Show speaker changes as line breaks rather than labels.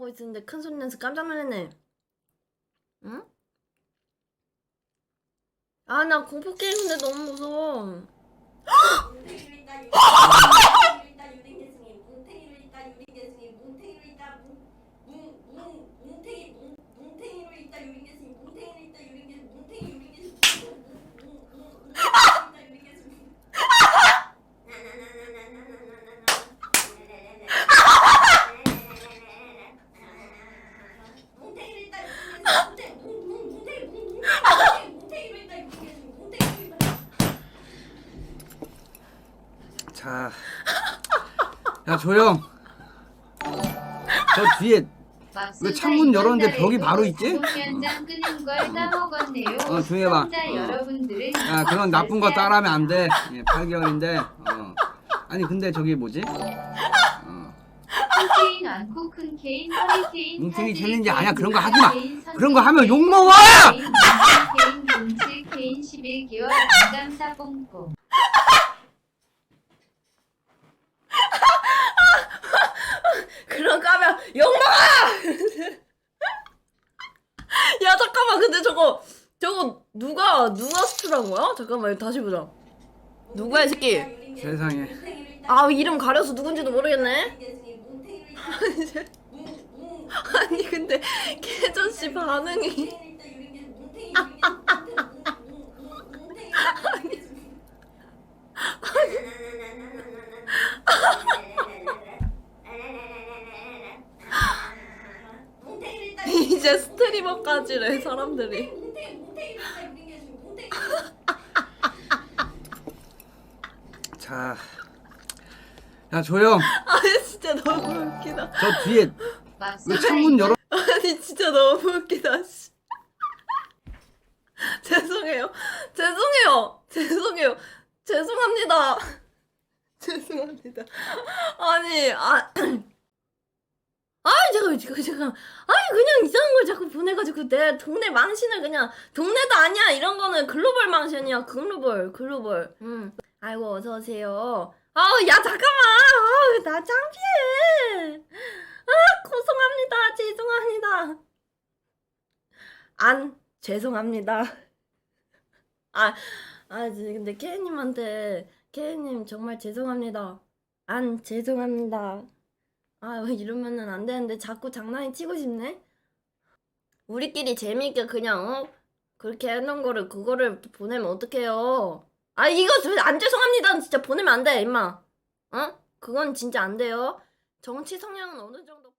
공부하고 있었는데 큰 소리 내서 깜짝 놀랐네. 응? 아, 나 공포 게임인데 너무 무서워.
자, 야 조용. 저 뒤에 왜 창문 열었는데 벽이 바로 있지?
까먹었네요.
어, 조용히 해봐. 어. 야 그런 나쁜 거 따라하면 안 돼. 예, 8개월인데. 어. 아니 근데 저기 뭐지? 어. 뭉탱이 챌린지 아니야. 그런 거 하지 마. 그런 거 하면 욕 먹어!
케인 뭉치 케인 11개월 안감사 뽕뽕
그런 까면 욕먹어! 야, 잠깐만. 근데 저거, 저거 누가, 누가 수출한 거야? 잠깐만, 다시 보자. 누구야, 이 새끼?
세상에.
아, 이름 가려서 누군지도 모르겠네? 아니, 근데, 개전 씨 반응이. 이제 스트리머까지래, 사람들이.
자, 야 조용.
아니, 진짜 너무 웃기다.
저 뒤에 왜 창문 열어?
아니 진짜 너무 웃기다. 씨. 죄송해요. 죄송해요. 죄송해요. 죄송합니다. 죄송합니다. 아니 아. 아이 잠깐 잠깐 잠깐. 아니 그냥 이상한 걸 자꾸 보내가지고 내 동네 망신을 그냥 동네도 아니야 이런 거는 글로벌 망신이야 글로벌 글로벌. 음. 아이고 어서 오세요. 아우 야 잠깐만. 아우 나 창피해. 고송합니다. 죄송합니다. 안 죄송합니다. 아, 아 지- 근데 케이님한테 케이님 정말 죄송합니다. 안 죄송합니다. 아 이러면은 안 되는데 자꾸 장난이 치고 싶네. 우리끼리 재미있게 그냥 어 그렇게 해놓은 거를 그거를 보내면 어떡해요? 아 이거 저- 안 죄송합니다. 진짜 보내면 안 돼, 임마. 어? 그건 진짜 안 돼요. 정치 성향은 어느 정도.